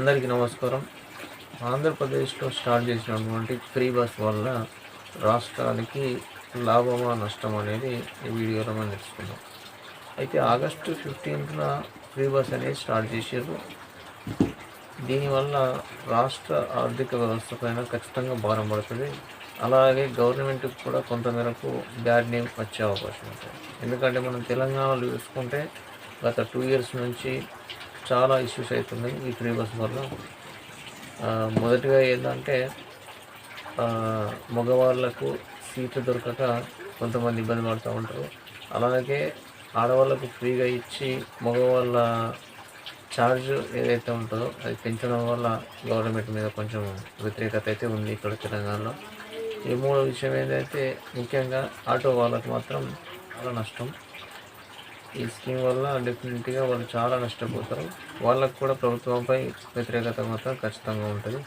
అందరికీ నమస్కారం. ఆంధ్రప్రదేశ్లో స్టార్ట్ చేసినటువంటి ఫ్రీ బస్ వల్ల రాష్ట్రానికి లాభమా నష్టం అనేది ఈ వీడియోలో మనం తెలుసుకుందాం. అయితే ఆగస్టు ఫిఫ్టీన్త్న ఫ్రీ బస్ అనేది స్టార్ట్ చేసారు దీనివల్ల రాష్ట్ర ఆర్థిక వ్యవస్థ పైన ఖచ్చితంగా భారం పడుతుంది. అలాగే గవర్నమెంట్కి కూడా కొంతమేరకు బ్యాడ్ నేమ్ వచ్చే అవకాశం ఉంటుంది. ఎందుకంటే మనం తెలంగాణలో చూసుకుంటే గత టూ ఇయర్స్ నుంచి చాలా ఇష్యూస్ అవుతున్నాయి ఈ ఫ్రీ బస్ వల్ల. మొదటిగా ఏంటంటే మగవాళ్ళకు సీట్లు దొరకక కొంతమంది ఇబ్బంది పడుతూ ఉంటారు. అలాగే ఆడవాళ్ళకు ఫ్రీగా ఇచ్చి మగవాళ్ళ ఛార్జ్ ఏదైతే ఉంటుందో అది పెంచడం వల్ల గవర్నమెంట్ మీద కొంచెం వ్యతిరేకత అయితే ఉంది ఇక్కడ తెలంగాణలో. ఈ మూడో విషయం ఏదైతే ముఖ్యంగా ఆటో వాళ్ళకు మాత్రం చాలా నష్టం. ఈ స్కీమ్ వల్ల డెఫినెట్గా వాళ్ళు చాలా నష్టపోతారు. వాళ్ళకు కూడా ప్రభుత్వంపై వ్యతిరేకత మాత్రం ఖచ్చితంగా ఉంటుంది.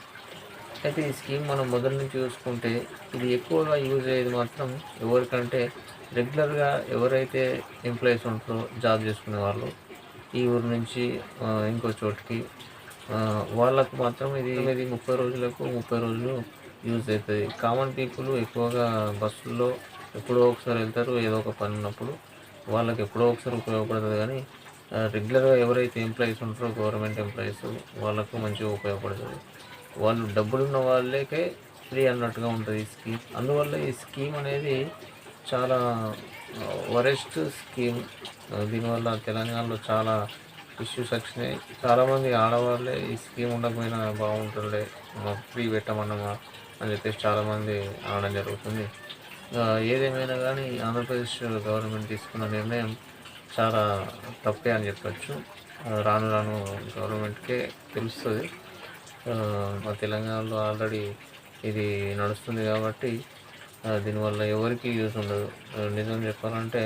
అయితే ఈ స్కీమ్ మనం మొదటి నుంచి చూసుకుంటే ఇది ఎక్కువగా యూజ్ అయ్యేది మాత్రం ఎవరికంటే రెగ్యులర్గా ఎవరైతే ఎంప్లాయీస్ ఉంటారో జాబ్ చేసుకునే వాళ్ళు ఈ ఊరు నుంచి ఇంకో చోటుకి వాళ్ళకు మాత్రం ఇది ఇది ముప్పై రోజులకు ముప్పై రోజులు యూజ్ అవుతుంది. కామన్ పీపుల్ ఎక్కువగా బస్సుల్లో ఎప్పుడో ఒకసారి వెళ్తారు ఏదో ఒక పని ఉన్నప్పుడు. వాళ్ళకి ఎప్పుడో ఒకసారి ఉపయోగపడుతుంది కానీ రెగ్యులర్గా ఎవరైతే ఎంప్లాయీస్ ఉంటారో గవర్నమెంట్ ఎంప్లాయీస్ వాళ్ళకు మంచిగా ఉపయోగపడుతుంది. వాళ్ళు డబ్బులు ఉన్న వాళ్ళకే ఫ్రీ అన్నట్టుగా ఉంటుంది ఈ స్కీమ్ అందువల్ల ఈ స్కీమ్ అనేది చాలా వరెస్ట్ స్కీమ్ దీనివల్ల తెలంగాణలో చాలా ఇష్యూస్ వచ్చినాయి. చాలామంది ఆడవాళ్ళే ఈ స్కీమ్ ఉండకపోయినా బాగుంటుండే. మాకు ఫ్రీ పెట్టమన్నమా అని చెప్పేసి చాలామంది అనడం జరుగుతుంది. ఏదేమైనా కానీ ఆంధ్రప్రదేశ్ గవర్నమెంట్ తీసుకున్న నిర్ణయం చాలా తప్పే అని చెప్పచ్చు. రాను రాను గవర్నమెంట్కే తెలుస్తుంది. మా తెలంగాణలో ఆల్రెడీ ఇది నడుస్తుంది కాబట్టి దీనివల్ల ఎవరికి యూజ్ ఉండదు. నిజం చెప్పాలంటే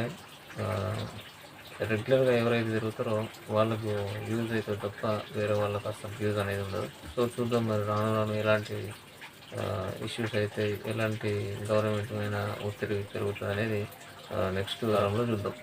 రెగ్యులర్గా ఎవరైతే తిరుగుతారో వాళ్ళకు యూజ్ అవుతుంది తప్ప వేరే వాళ్ళకి అసలు యూజ్ అనేది ఉండదు. సో చూద్దాం మరి రాను రాను ఎలాంటి ఇష్యూస్ అయితే ఎలాంటి గవర్నమెంట్ మీద ఒత్తిడి పెరుగుతుంది అనేది నెక్స్ట్ కాలంలో చూద్దాం.